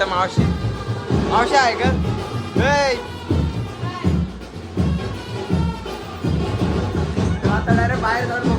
वाटतं मावशी. मावशी आहे का? आता डायरेक्ट बाहेर जाऊन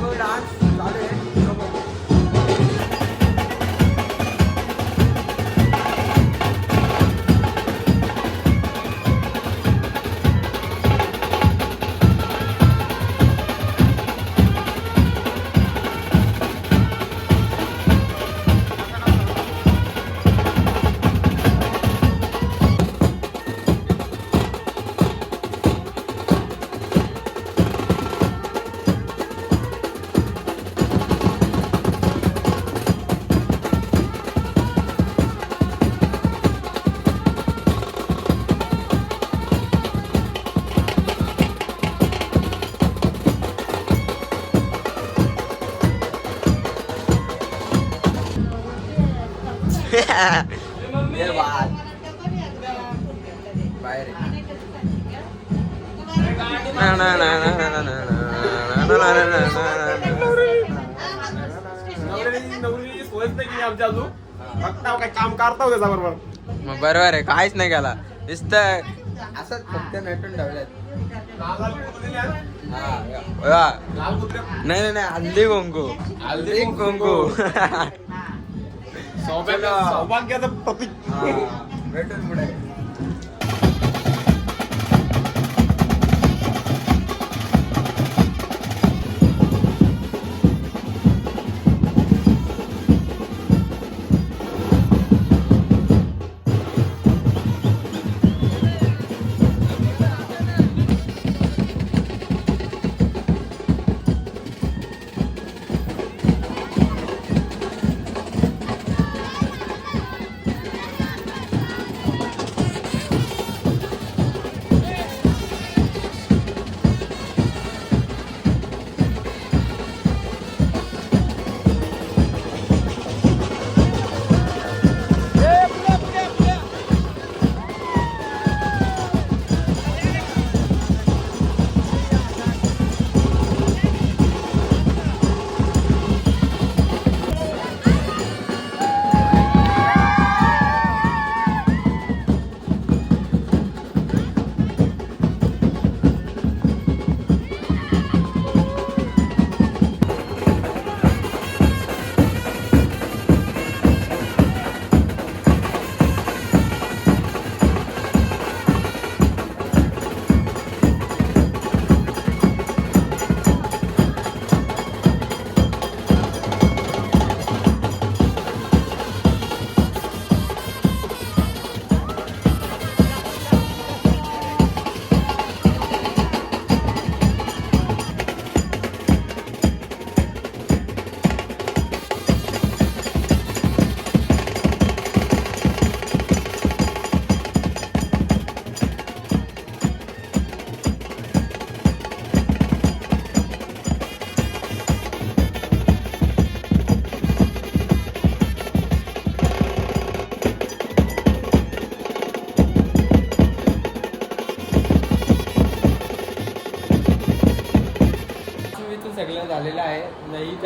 मग बरोबर आहे काहीच नाही केला नुसतं असंच फक्त नटून ठेवल्यात नाही नाही हल्दी कुंकू हल्दी कुंकू സൗഭാഗ്യത പ്രതി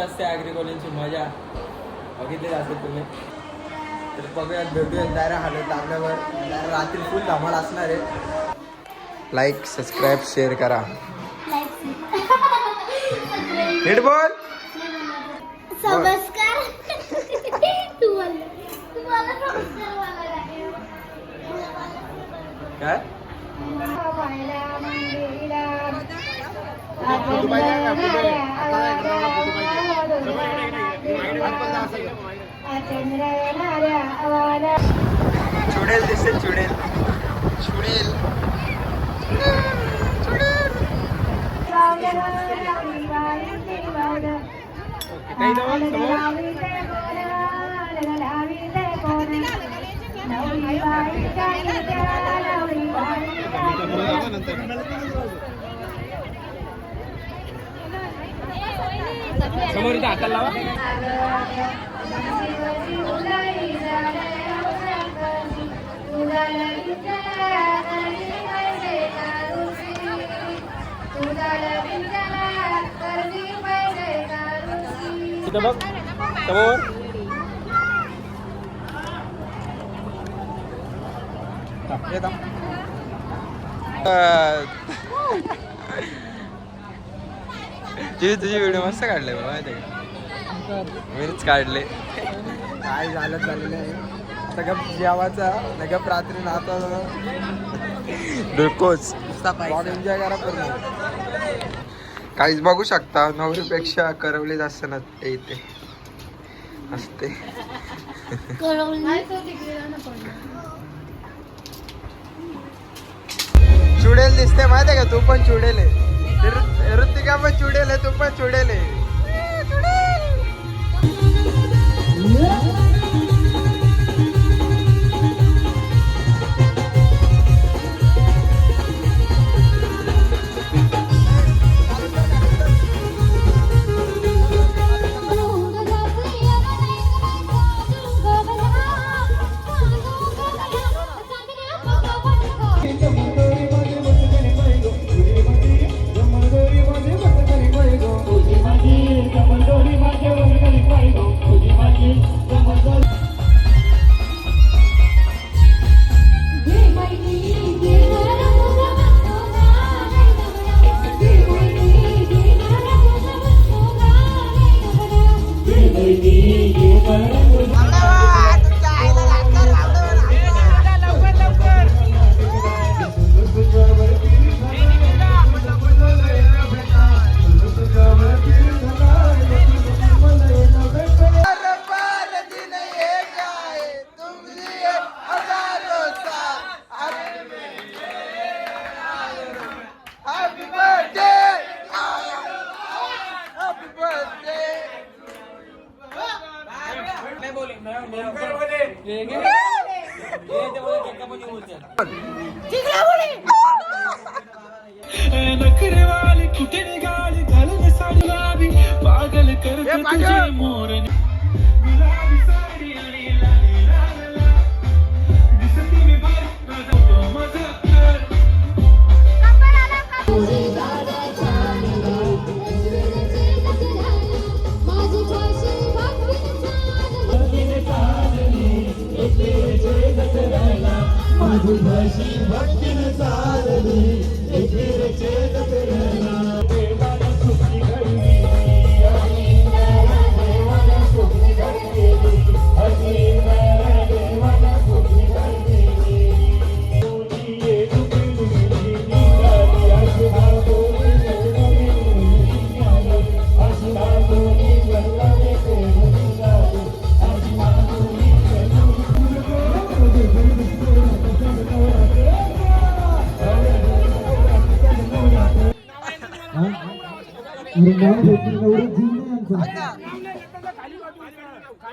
असते आगरी कॉलेजची मजा. बघितलीच असते तुम्ही. तर बघूयात भेटूयात दायरा हलत लागल्यावर. दायरा रात्री फुल धमाल असणार आहे. लाईक सबस्क्राईब शेअर करा. नीट बोल. काय? चुडेल दिसेल चुडेल चुडेल नंतर समोर इथं हाताला लावा इथं बघ समोर येता अं, तुझी तुझी व्हिडिओ मस्त काढले माहिती आहे का? मीच काढले. काय झालं झालेलं आहे. सगळं जेवाचा सगळं रात्री नाता डोकोच एन्जॉय करा पूर्ण. काहीच बघू शकता नवरीपेक्षा करवले जास्त नसते इथे. असते. चुडेल दिसते माहिती आहे का? तू पण चुडेल आहे. ऋतिका पण चुडेल आहे तू पण चुडेल आहे. टूटने गाली गल में साड़ी लाभी पागल कर दे तुझे मोर गुलाबी साड़ी लीला लीला ला दिसती में बात ना तो मज़ा कर। कपड़ा ना कपड़ा माझी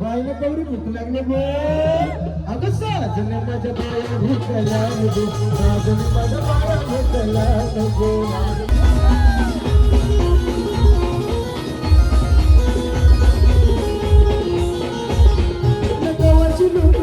बायला गौरी भूक लागले गो अगं साजन माझ्या बाया भूकला नको साजन माझ्या बाया भूकला नको गावाची लोकं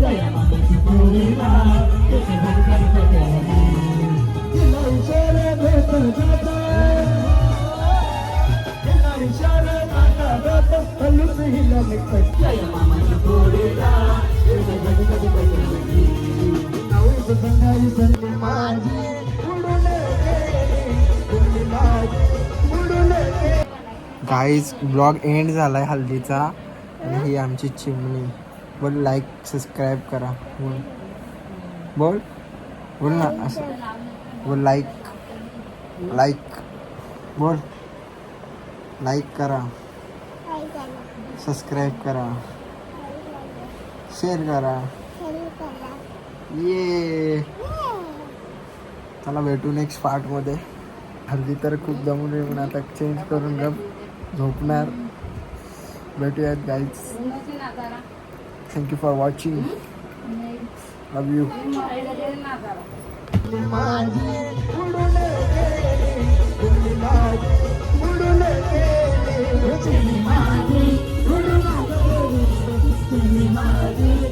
या गाईज ब्लॉग एंड झालाय हल्दीचा आणि ही आमची चिमणी. बोल लाईक सबस्क्राईब करा. बोल. बोल. बोल ना असं. बोल लाईक लाईक बोल. लाईक करा. सबस्क्राईब करा. शेअर करा. ये चला भेटू नेक्स्ट पार्टमध्ये हल्ली तर खूप दमून येऊन आता चेंज करून गप. झोपणार. भेटूयात Thank you for watching. Love you. Thank you.